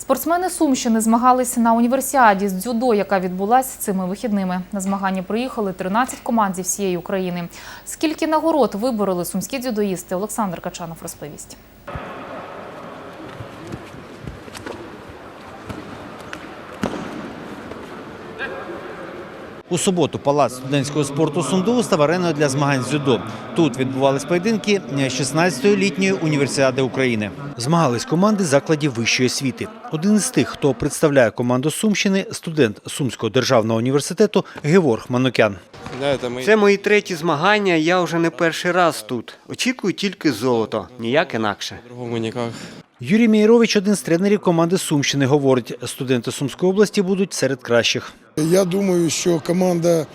Спортсмени Сумщини змагалися на універсіаді з дзюдо, яка відбулася цими вихідними. На змагання приїхали 13 команд зі всієї України. Скільки нагород вибороли сумські дзюдоїсти, Олександр Качанов розповість. У суботу палац студентського спорту Сунду став ареною для змагань з дзюдо. Тут відбувались поєдинки 16-ї літньої універсіади України. Змагались команди закладів вищої освіти. Один із тих, хто представляє команду Сумщини, студент Сумського державного університету Геворг Манукян. Це мої треті змагання. Я вже не перший раз тут. Очікую тільки золото, ніяк інакше. По-другому никак. Юрій Мєєрович, один з тренерів команди Сумщини, говорить, студенти Сумської області будуть серед кращих. Я думаю, що команда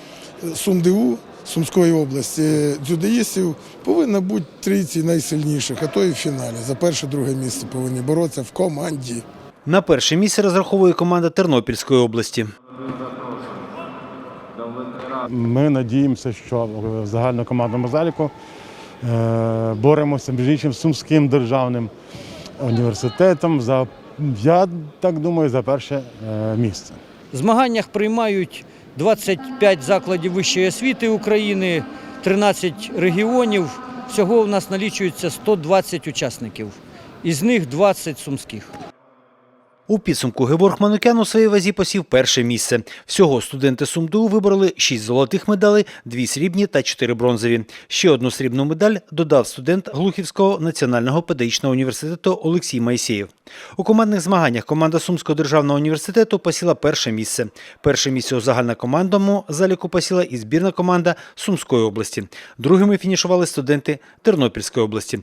СумДУ Сумської області дзюдоїстів повинна бути трійці найсильніших, а то і в фіналі. За перше-друге місце повинні боротися в команді. На перше місце розраховує команда Тернопільської області. Ми надіємося, що в загальнокомандному заліку е, боремося між іншим Сумським державним університетом за, я так думаю, за перше е, місце. В змаганнях приймають 25 закладів вищої освіти України, 13 регіонів. Всього у нас налічується 120 учасників, із них 20 сумських. У підсумку Геворг Манукян у своїй вазі посів перше місце. Всього студенти СумДУ вибороли 6 золотих медалей, 2 срібні та 4 бронзові. Ще одну срібну медаль додав студент Глухівського національного педагогічного університету Олексій Майсєєв. У командних змаганнях команда Сумського державного університету посіла перше місце. Перше місце у загальнокомандному заліку посіла і збірна команда Сумської області. Другими фінішували студенти Тернопільської області.